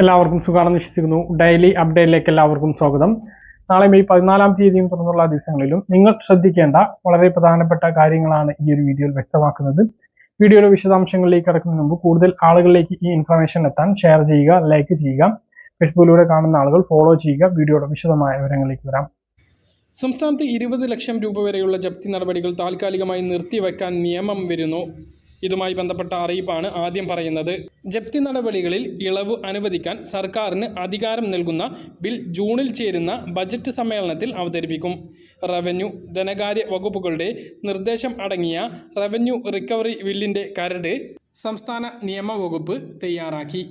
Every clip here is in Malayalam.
എല്ലാവർക്കും സുഖമാണെന്ന് വിശ്വസിക്കുന്നു. ഡെയിലി അപ്ഡേറ്റിലേക്ക് എല്ലാവർക്കും സ്വാഗതം. നാളെ മെയ് പതിനാലാം തീയതിയും തുടർന്നുള്ള ദിവസങ്ങളിലും നിങ്ങൾ ശ്രദ്ധിക്കേണ്ട വളരെ പ്രധാനപ്പെട്ട കാര്യങ്ങളാണ് ഈ ഒരു വീഡിയോയിൽ വ്യക്തമാക്കുന്നത്. വീഡിയോയുടെ വിശദാംശങ്ങളിലേക്ക് കടക്കുന്നതിന് മുമ്പ് കൂടുതൽ ആളുകളിലേക്ക് ഈ ഇൻഫർമേഷൻ എത്താൻ ഷെയർ ചെയ്യുക ലൈക്ക് ചെയ്യുക ഫേസ്ബുക്കിലൂടെ കാണുന്ന ആളുകൾ ഫോളോ ചെയ്യുക വീഡിയോയുടെ വിശദമായ വിവരങ്ങളിലേക്ക് വരാം. സംസ്ഥാനത്ത് ഇരുപത് ലക്ഷം രൂപ വരെയുള്ള ജപ്തി നടപടികൾ താൽക്കാലികമായി നിർത്തിവെക്കാൻ നിയമം വരുന്നു. ഇതുമായി ബന്ധപ്പെട്ട അറിയിപ്പാണ് ആദ്യം പറയുന്നത്. ജപ്തി നടപടികളിൽ ഇളവ് അനുവദിക്കാൻ സർക്കാരിന് അധികാരം നൽകുന്ന ബിൽ ജൂണിൽ ചേരുന്ന ബജറ്റ് സമ്മേളനത്തിൽ അവതരിപ്പിക്കും. റവന്യൂ ധനകാര്യ വകുപ്പുകളുടെ നിർദ്ദേശം അടങ്ങിയ റവന്യൂ റിക്കവറി ബില്ലിന്റെ കരട് സംസ്ഥാന നിയമവകുപ്പ് തയ്യാറാക്കി.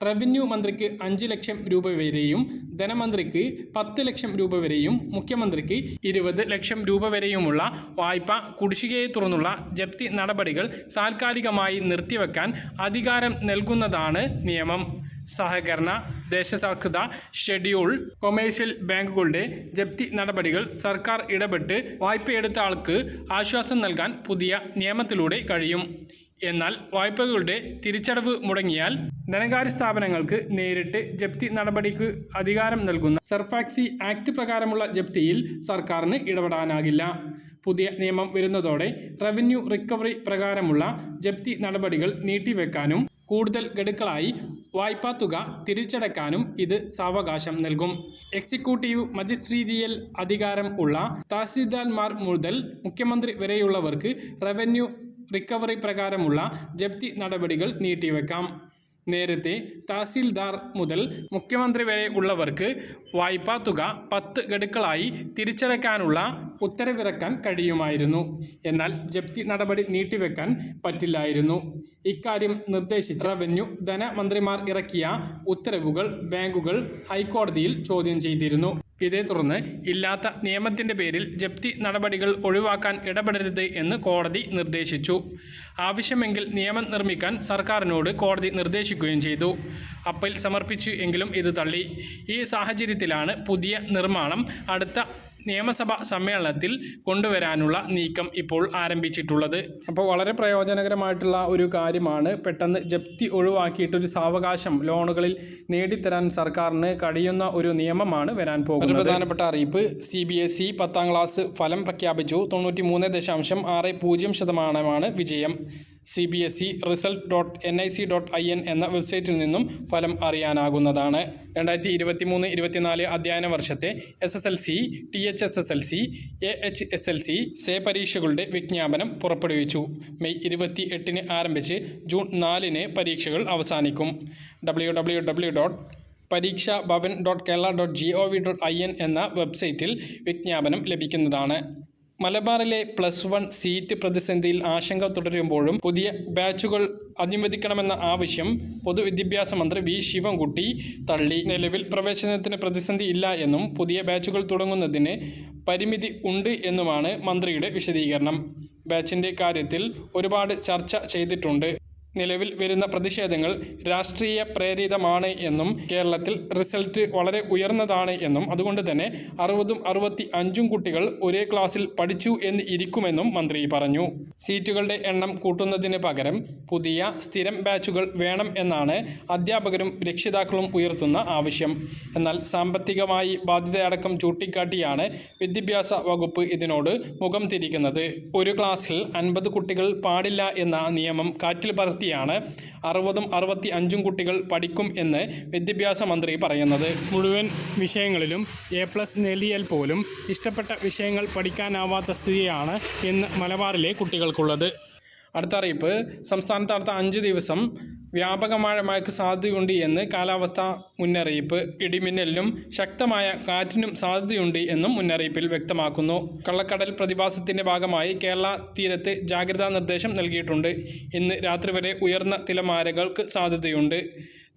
റവന്യൂ മന്ത്രിക്ക് അഞ്ച് ലക്ഷം രൂപ വരെയും ധനമന്ത്രിക്ക് പത്ത് ലക്ഷം രൂപ വരെയും മുഖ്യമന്ത്രിക്ക് ഇരുപത് ലക്ഷം രൂപ വരെയുമുള്ള വായ്പ കുടിശ്ശികയെ തുടർന്നുള്ള ജപ്തി നടപടികൾ താൽക്കാലികമായി നിർത്തിവെക്കാൻ അധികാരം നൽകുന്നതാണ് നിയമം. സഹകരണ ദേശസാൽകൃത ഷെഡ്യൂൾ കൊമേഴ്ഷ്യൽ ബാങ്കുകളുടെ ജപ്തി നടപടികൾ സർക്കാർ ഇടപെട്ട് വായ്പയെടുത്ത ആൾക്ക് ആശ്വാസം നൽകാൻ പുതിയ നിയമത്തിലൂടെ കഴിയും. എന്നാൽ വായ്പകളുടെ തിരിച്ചടവ് മുടങ്ങിയാൽ ധനകാര്യ സ്ഥാപനങ്ങൾക്ക് നേരിട്ട് ജപ്തി നടപടിക്ക് അധികാരം നൽകുന്ന സർഫാക്സി ആക്ട് പ്രകാരമുള്ള ജപ്തിയിൽ സർക്കാരിന് ഇടപെടാനാകില്ല. പുതിയ നിയമം വരുന്നതോടെ റവന്യൂ റിക്കവറി പ്രകാരമുള്ള ജപ്തി നടപടികൾ നീട്ടിവെക്കാനും കൂടുതൽ ഗഡുക്കളായി വായ്പാ തുക തിരിച്ചടക്കാനും ഇത് സാവകാശം നൽകും. എക്സിക്യൂട്ടീവ് മജിസ്ട്രീരിയൽ അധികാരം ഉള്ള തഹസീൽദാർമാർ മുതൽ മുഖ്യമന്ത്രി വരെയുള്ളവർക്ക് റവന്യൂ റിക്കവറി പ്രകാരമുള്ള ജപ്തി നടപടികൾ നീട്ടിവെക്കാം. നേരത്തെ തഹസീൽദാർ മുതൽ മുഖ്യമന്ത്രി വരെ ഉള്ളവർക്ക് വായ്പാ തുക പത്ത് ഗഡുക്കളായി തിരിച്ചടയ്ക്കാനുള്ള ഉത്തരവിറക്കാൻ കഴിയുമായിരുന്നു. എന്നാൽ ജപ്തി നടപടി നീട്ടിവെക്കാൻ പറ്റില്ലായിരുന്നു. ഇക്കാര്യം നിർദ്ദേശിച്ച റവന്യൂ ധനമന്ത്രിമാർ ഇറക്കിയ ഉത്തരവുകൾ ബാങ്കുകൾ ഹൈക്കോടതിയിൽ ചോദ്യം ചെയ്തിരുന്നു. ഇതേ തുടർന്ന് ഇല്ലാത്ത നിയമത്തിന്റെ പേരിൽ ജപ്തി നടപടികൾ ഒഴിവാക്കാൻ ഇടപെടരുത് എന്ന് കോടതി നിർദ്ദേശിച്ചു. ആവശ്യമെങ്കിൽ നിയമം നിർമ്മിക്കാൻ സർക്കാരിനോട് കോടതി നിർദ്ദേശിക്കുകയും ചെയ്തു. അപ്പീൽ സമർപ്പിച്ചു എങ്കിലും ഇത് തള്ളി. ഈ സാഹചര്യത്തിലാണ് പുതിയ നിർമ്മാണം അടുത്ത നിയമസഭാ സമ്മേളനത്തിൽ കൊണ്ടുവരാനുള്ള നീക്കം ഇപ്പോൾ ആരംഭിച്ചിട്ടുള്ളത്. അപ്പോൾ വളരെ പ്രയോജനകരമായിട്ടുള്ള ഒരു കാര്യമാണ് പെട്ടെന്ന് ജപ്തി ഒഴിവാക്കിയിട്ട് ഒരു സാവകാശം ലോണുകളിൽ നേടിത്തരാൻ സർക്കാരിന് കഴിയുന്ന ഒരു നിയമമാണ് വരാൻ പോകുന്നത്. പ്രധാനപ്പെട്ട അറിയിപ്പ് സി ബി എസ് ഇ പത്താം ക്ലാസ് ഫലം പ്രഖ്യാപിച്ചു. തൊണ്ണൂറ്റി മൂന്ന് ദശാംശം ആറ് പൂജ്യം ശതമാനമാണ് വിജയം. C B S E result dot N I C dot I N എന്ന വെബ്സൈറ്റിൽ നിന്നും ഫലം അറിയാനാകുന്നതാണ്. രണ്ടായിരത്തി ഇരുപത്തി മൂന്ന് ഇരുപത്തിനാല് അധ്യയന വർഷത്തെ S S L C T H S S L C A H S L C SAY പരീക്ഷകളുടെ വിജ്ഞാപനം പുറപ്പെടുവിച്ചു. മെയ് ഇരുപത്തി എട്ടിന് ആരംഭിച്ച് ജൂൺ നാലിന് പരീക്ഷകൾ അവസാനിക്കും. W W W dot Pareeksha Bhavan dot Kerala dot G O V dot I N എന്ന വെബ്സൈറ്റിൽ വിജ്ഞാപനം ലഭിക്കുന്നതാണ്. മലബാറിലെ പ്ലസ് വൺ സീറ്റ് പ്രതിസന്ധിയിൽ ആശങ്ക തുടരുമ്പോഴും പുതിയ ബാച്ചുകൾ അനുവദിക്കണമെന്ന ആവശ്യം പൊതുവിദ്യാഭ്യാസ മന്ത്രി വി ശിവൻകുട്ടി തള്ളി. നിലവിൽ പ്രവേശനത്തിന് പ്രതിസന്ധി ഇല്ല എന്നും പുതിയ ബാച്ചുകൾ തുടങ്ങുന്നതിന് പരിമിതി ഉണ്ട് എന്നുമാണ് മന്ത്രിയുടെ വിശദീകരണം. ബാച്ചിന്റെ കാര്യത്തിൽ ഒരുപാട് ചർച്ച ചെയ്തിട്ടുണ്ട്. നിലവിൽ വരുന്ന പ്രതിഷേധങ്ങൾ രാഷ്ട്രീയ പ്രേരിതമാണ് എന്നും കേരളത്തിൽ റിസൾട്ട് വളരെ ഉയർന്നതാണ് എന്നും അതുകൊണ്ട് തന്നെ അറുപതും അറുപത്തി അഞ്ചും കുട്ടികൾ ഒരേ ക്ലാസ്സിൽ പഠിച്ചു എന്ന് ഇരിക്കുമെന്നും മന്ത്രി പറഞ്ഞു. സീറ്റുകളുടെ എണ്ണം കൂട്ടുന്നതിന് പകരം പുതിയ സ്ഥിരം ബാച്ചുകൾ വേണം എന്നാണ് അധ്യാപകരും രക്ഷിതാക്കളും ഉയർത്തുന്ന ആവശ്യം. എന്നാൽ സാമ്പത്തികമായി ബാധ്യതയടക്കം ചൂണ്ടിക്കാട്ടിയാണ് വിദ്യാഭ്യാസ വകുപ്പ് ഇതിനോട് മുഖം തിരിക്കുന്നത്. ഒരു ക്ലാസ്സിൽ അൻപത് കുട്ടികൾ പാടില്ല എന്ന നിയമം കാറ്റിൽ പറത്തി ാണ് അറുപതും അറുപത്തി അഞ്ചും കുട്ടികൾ പഠിക്കും എന്ന് വിദ്യാഭ്യാസ മന്ത്രി പറയുന്നത്. മുഴുവൻ വിഷയങ്ങളിലും എ പ്ലസ് നേടിയാൽ പോലും ഇഷ്ടപ്പെട്ട വിഷയങ്ങൾ പഠിക്കാനാവാത്ത സ്ഥിതിയാണ് ഇന്ന് മലബാറിലെ കുട്ടികൾക്കുള്ളത്. അടുത്ത അറിയിപ്പ്. സംസ്ഥാനത്ത് അടുത്ത അഞ്ച് ദിവസം വ്യാപക മഴ മഴയ്ക്ക് സാധ്യതയുണ്ട് എന്ന് കാലാവസ്ഥാ മുന്നറിയിപ്പ്. ഇടിമിന്നലിനും ശക്തമായ കാറ്റിനും സാധ്യതയുണ്ട് എന്നും മുന്നറിയിപ്പിൽ വ്യക്തമാക്കുന്നു. കള്ളക്കടൽ പ്രതിഭാസത്തിന്റെ ഭാഗമായി കേരള തീരത്ത് ജാഗ്രതാ നിർദ്ദേശം നൽകിയിട്ടുണ്ട്. ഇന്ന് രാത്രി വരെ ഉയർന്ന തിലമാരകൾക്ക് സാധ്യതയുണ്ട്.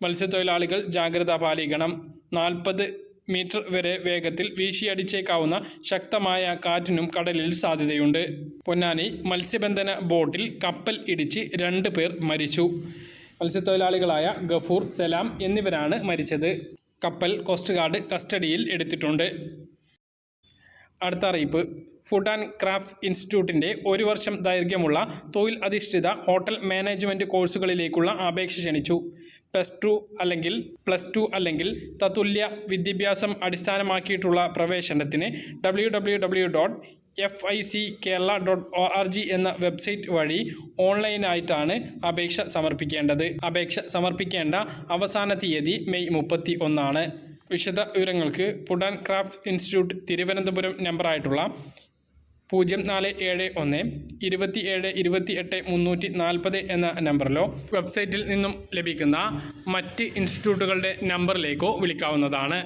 മത്സ്യത്തൊഴിലാളികൾ ജാഗ്രത പാലിക്കണം. നാൽപ്പത് മീറ്റർ വരെ വേഗത്തിൽ വീശിയടിച്ചേക്കാവുന്ന ശക്തമായ കാറ്റിനും കടലിൽ സാധ്യതയുണ്ട്. പൊന്നാനി മത്സ്യബന്ധന ബോട്ടിൽ കപ്പൽ ഇടിച്ച് രണ്ട് പേർ മരിച്ചു. മത്സ്യത്തൊഴിലാളികളായ ഗഫൂർ സലാം എന്നിവരാണ് മരിച്ചത്. കപ്പൽ കോസ്റ്റ് ഗാർഡ് കസ്റ്റഡിയിൽ എടുത്തിട്ടുണ്ട്. അടുത്ത അറിയിപ്പ്. ഫുഡ് ആൻഡ് ക്രാഫ്റ്റ് ഇൻസ്റ്റിറ്റ്യൂട്ടിന്റെ ഒരു വർഷം ദൈർഘ്യമുള്ള തൊഴിൽ അധിഷ്ഠിത ഹോട്ടൽ മാനേജ്മെന്റ് കോഴ്സുകളിലേക്കുള്ള അപേക്ഷ ക്ഷണിച്ചു. പ്ലസ് ടു അല്ലെങ്കിൽ പ്ലസ് ടു അല്ലെങ്കിൽ തത്തുല്യ വിദ്യാഭ്യാസം അടിസ്ഥാനമാക്കിയിട്ടുള്ള പ്രവേശനത്തിന് W dot F I C Kerala dot O R G എന്ന വെബ്സൈറ്റ് വഴി ഓൺലൈനായിട്ടാണ് അപേക്ഷ സമർപ്പിക്കേണ്ടത്. അപേക്ഷ സമർപ്പിക്കേണ്ട അവസാന തീയതി മെയ് മുപ്പത്തി ഒന്നാണ് വിശദ വിവരങ്ങൾക്ക് food and craft institute Thiruvananthapuram നമ്പറായിട്ടുള്ള പൂജ്യം നാല് ഏഴ് ഒന്ന് ഇരുപത്തി ഏഴ് ഇരുപത്തി എട്ട് മുന്നൂറ്റി നാൽപ്പത് എന്ന നമ്പറിലോ വെബ്സൈറ്റിൽ നിന്നും ലഭിക്കുന്ന മറ്റ് ഇൻസ്റ്റിറ്റ്യൂട്ടുകളുടെ നമ്പറിലേക്കോ വിളിക്കാവുന്നതാണ്.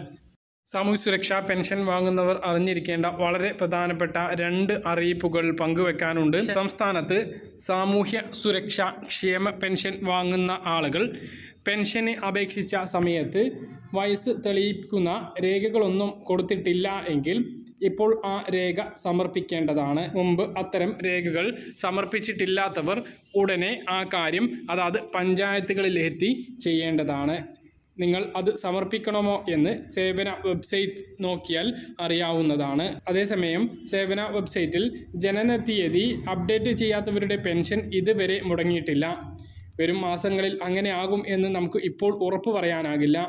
സാമൂഹ്യ സുരക്ഷാ പെൻഷൻ വാങ്ങുന്നവർ അറിഞ്ഞിരിക്കേണ്ട വളരെ പ്രധാനപ്പെട്ട രണ്ട് അറിയിപ്പുകൾ പങ്കുവെക്കാനുണ്ട്. സംസ്ഥാനത്ത് സാമൂഹ്യ സുരക്ഷാ ക്ഷേമ പെൻഷൻ വാങ്ങുന്ന ആളുകൾ പെൻഷന് അപേക്ഷിച്ച സമയത്ത് വയസ്സ് തെളിയിക്കുന്ന രേഖകളൊന്നും കൊടുത്തിട്ടില്ല എങ്കിൽ ഇപ്പോൾ ആ രേഖ സമർപ്പിക്കേണ്ടതാണ്. മുമ്പ് അത്തരം രേഖകൾ സമർപ്പിച്ചിട്ടില്ലാത്തവർ ഉടനെ ആ കാര്യം അതാത് പഞ്ചായത്തുകളിലെത്തി ചെയ്യേണ്ടതാണ്. നിങ്ങൾ അത് സമർപ്പിക്കണമോ എന്ന് സേവന വെബ്സൈറ്റ് നോക്കിയാൽ അറിയാവുന്നതാണ്. അതേസമയം സേവന വെബ്സൈറ്റിൽ ജനന തീയതി അപ്ഡേറ്റ് ചെയ്യാത്തവരുടെ പെൻഷൻ ഇതുവരെ മുടങ്ങിയിട്ടില്ല. വരും മാസങ്ങളിൽ അങ്ങനെ ആകും എന്ന് നമുക്ക് ഇപ്പോൾ ഉറപ്പ് പറയാനാകില്ല.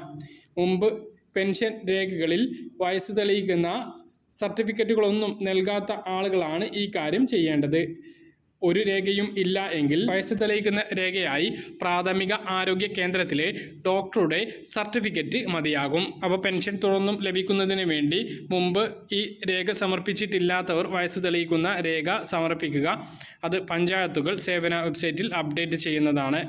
മുമ്പ് പെൻഷൻ രേഖകളിൽ വയസ്സ് തെളിയിക്കുന്ന സർട്ടിഫിക്കറ്റുകളൊന്നും നൽകാത്ത ആളുകളാണ് ഈ കാര്യം ചെയ്യേണ്ടത്. ഒരു രേഖയും ഇല്ല എങ്കിൽ വയസ്സ് തെളിയിക്കുന്ന രേഖയായി പ്രാഥമിക ആരോഗ്യ കേന്ദ്രത്തിലെ ഡോക്ടറുടെ സർട്ടിഫിക്കറ്റ് മതിയാകും. അപ്പോൾ പെൻഷൻ തുടർന്നും ലഭിക്കുന്നതിന് വേണ്ടി മുമ്പ് ഈ രേഖ സമർപ്പിച്ചിട്ടില്ലാത്തവർ വയസ്സ് തെളിയിക്കുന്ന രേഖ സമർപ്പിക്കുക. അത് പഞ്ചായത്തുകൾ സേവന വെബ്സൈറ്റിൽ അപ്ഡേറ്റ് ചെയ്യുന്നതാണ്.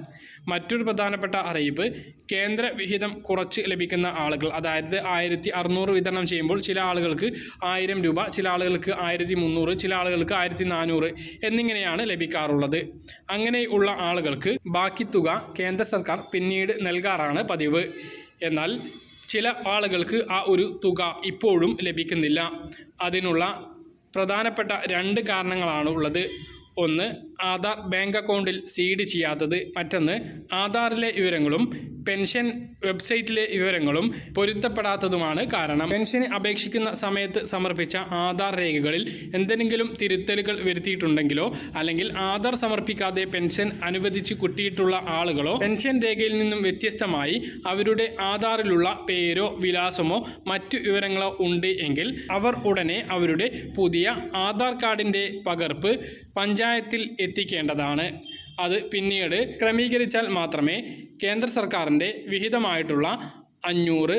മറ്റൊരു പ്രധാനപ്പെട്ട അറിയിപ്പ് കേന്ദ്ര വിഹിതം കുറച്ച് ലഭിക്കുന്ന ആളുകൾ അതായത് ആയിരത്തി അറുന്നൂറ് വിതരണം ചെയ്യുമ്പോൾ ചില ആളുകൾക്ക് ആയിരം രൂപ ചില ആളുകൾക്ക് ആയിരത്തി മുന്നൂറ് ചില ആളുകൾക്ക് ആയിരത്തി നാനൂറ് എന്നിങ്ങനെയാണ് ലഭിക്കാറുള്ളത്. അങ്ങനെയുള്ള ആളുകൾക്ക് ബാക്കി തുക കേന്ദ്ര സർക്കാർ പിന്നീട് നൽകാറാണ് പതിവ്. എന്നാൽ ചില ആളുകൾക്ക് ആ ഒരു തുക ഇപ്പോഴും ലഭിക്കുന്നില്ല. അതിനുള്ള പ്രധാനപ്പെട്ട രണ്ട് കാരണങ്ങളാണ് ഉള്ളത്. ഒന്ന് ആധാർ ബാങ്ക് അക്കൗണ്ടിൽ സീഡ് ചെയ്യാത്തത്. മറ്റൊന്ന് ആധാറിലെ വിവരങ്ങളും പെൻഷൻ വെബ്സൈറ്റിലെ വിവരങ്ങളും പൊരുത്തപ്പെടാത്തതുമാണ് കാരണം പെൻഷന് അപേക്ഷിക്കുന്ന സമയത്ത് സമർപ്പിച്ച ആധാർ രേഖകളിൽ എന്തെങ്കിലും തിരുത്തലുകൾ വരുത്തിയിട്ടുണ്ടെങ്കിലോ അല്ലെങ്കിൽ ആധാർ സമർപ്പിക്കാതെ പെൻഷൻ അനുവദിച്ച് കിട്ടിയിട്ടുള്ള ആളുകളോ പെൻഷൻ രേഖയിൽ നിന്നും വ്യത്യസ്തമായി അവരുടെ ആധാറിലുള്ള പേരോ വിലാസമോ മറ്റു വിവരങ്ങളോ ഉണ്ട് എങ്കിൽ അവർ ഉടനെ അവരുടെ പുതിയ ആധാർ കാർഡിന്റെ പകർപ്പ് പഞ്ചായത്തിൽ എത്തിക്കേണ്ടതാണ്. അത് പിന്നീട് ക്രമീകരിച്ചാൽ മാത്രമേ കേന്ദ്ര സർക്കാരിന്റെ വിഹിതമായിട്ടുള്ള അഞ്ഞൂറ്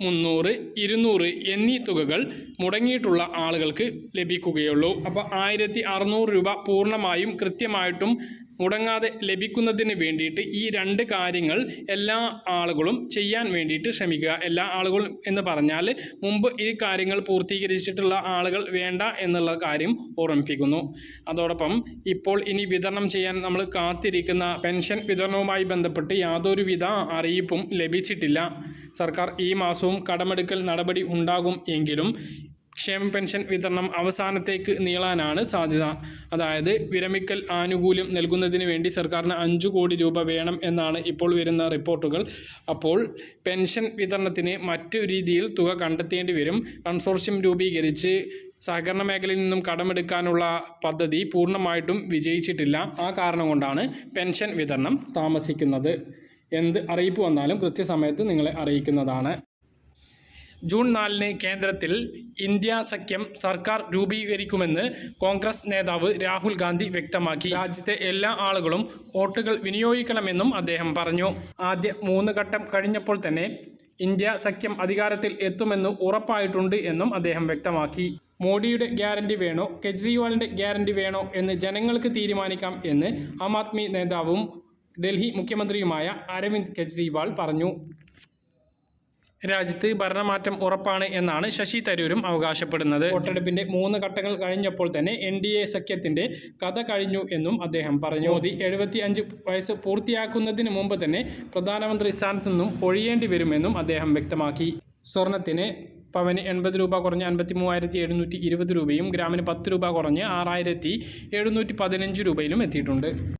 മുന്നൂറ് ഇരുന്നൂറ് എന്നീ തുകകൾ മുടങ്ങിയിട്ടുള്ള ആളുകൾക്ക് ലഭിക്കുകയുള്ളൂ. അപ്പോൾ ആയിരത്തി അറുന്നൂറ് രൂപ പൂർണമായും കൃത്യമായിട്ടും മുടങ്ങാതെ ലഭിക്കുന്നതിന് വേണ്ടിയിട്ട് ഈ രണ്ട് കാര്യങ്ങൾ എല്ലാ ആളുകളും ചെയ്യാൻ വേണ്ടിയിട്ട് ശ്രമിക്കുക. എല്ലാ ആളുകളും എന്ന് പറഞ്ഞാൽ മുമ്പ് ഈ കാര്യങ്ങൾ പൂർത്തീകരിച്ചിട്ടുള്ള ആളുകൾ വേണ്ട എന്നുള്ള കാര്യം ഓർമ്മിപ്പിക്കുന്നു. അതോടൊപ്പം ഇപ്പോൾ ഇനി വിതരണം ചെയ്യാൻ നമ്മൾ കാത്തിരിക്കുന്ന പെൻഷൻ വിതരണവുമായി ബന്ധപ്പെട്ട് യാതൊരുവിധ അറിയിപ്പും ലഭിച്ചിട്ടില്ല. സർക്കാർ ഈ മാസവും കടമെടുക്കൽ നടപടി ഉണ്ടാകും എങ്കിലും ക്ഷേമ പെൻഷൻ വിതരണം അവസാനത്തേക്ക് നീളാനാണ് സാധ്യത. അതായത് വിരമിക്കൽ ആനുകൂല്യം നൽകുന്നതിന് വേണ്ടി സർക്കാരിന് അഞ്ചു കോടി രൂപ വേണം എന്നാണ് ഇപ്പോൾ വരുന്ന റിപ്പോർട്ടുകൾ. അപ്പോൾ പെൻഷൻ വിതരണത്തിന് മറ്റു രീതിയിൽ തുക കണ്ടെത്തേണ്ടി വരും. കൺസോർഷ്യം രൂപീകരിച്ച് സഹകരണ മേഖലയിൽ നിന്നും കടമെടുക്കാനുള്ള പദ്ധതി പൂർണമായിട്ടും വിജയിച്ചിട്ടില്ല. ആ കാരണം കൊണ്ടാണ് പെൻഷൻ വിതരണം താമസിക്കുന്നത്. എന്ത് അറിയിപ്പ് വന്നാലും കൃത്യസമയത്ത് നിങ്ങളെ അറിയിക്കുന്നതാണ്. ജൂൺ നാലിന് കേന്ദ്രത്തിൽ ഇന്ത്യ സഖ്യം സർക്കാർ രൂപീകരിക്കുമെന്ന് കോൺഗ്രസ് നേതാവ് രാഹുൽ ഗാന്ധി വ്യക്തമാക്കി. രാജ്യത്തെ എല്ലാ ആളുകളും വോട്ടുകൾ വിനിയോഗിക്കണമെന്നും അദ്ദേഹം പറഞ്ഞു. ആദ്യ മൂന്ന് ഘട്ടം കഴിഞ്ഞപ്പോൾ തന്നെ ഇന്ത്യ സഖ്യം അധികാരത്തിൽ എത്തുമെന്ന് ഉറപ്പായിട്ടുണ്ട് എന്നും അദ്ദേഹം വ്യക്തമാക്കി. മോഡിയുടെ ഗ്യാരണ്ടി വേണോ? കെജ്രിവാളിന്റെ ഗ്യാരണ്ടി വേണോ എന്ന് ജനങ്ങൾക്ക് തീരുമാനിക്കാം എന്ന് ആം ആദ്മി നേതാവും ഡൽഹി മുഖ്യമന്ത്രിയുമായ അരവിന്ദ് കെജ്രിവാൾ പറഞ്ഞു. രാജ്യത്ത് ഭരണമാറ്റം ഉറപ്പാണ് എന്നാണ് ശശി തരൂരും അവകാശപ്പെടുന്നത്. വോട്ടെടുപ്പിന്റെ മൂന്ന് ഘട്ടങ്ങൾ കഴിഞ്ഞപ്പോൾ തന്നെ എൻ ഡി എ സഖ്യത്തിന്റെ കഥ കഴിഞ്ഞു എന്നും അദ്ദേഹം പറഞ്ഞു. മോദി എഴുപത്തി അഞ്ച് വയസ്സ് പൂർത്തിയാക്കുന്നതിന് മുമ്പ് തന്നെ പ്രധാനമന്ത്രി സ്ഥാനത്ത് നിന്നും ഒഴിയേണ്ടി വരുമെന്നും അദ്ദേഹം വ്യക്തമാക്കി. സ്വർണത്തിന് പവന് എൺപത് രൂപ കുറഞ്ഞ് അൻപത്തി മൂവായിരത്തി എഴുന്നൂറ്റി ഇരുപത് രൂപയും ഗ്രാമിന് പത്ത് രൂപ കുറഞ്ഞ് ആറായിരത്തി എഴുന്നൂറ്റി പതിനഞ്ച് രൂപയിലും എത്തിയിട്ടുണ്ട്.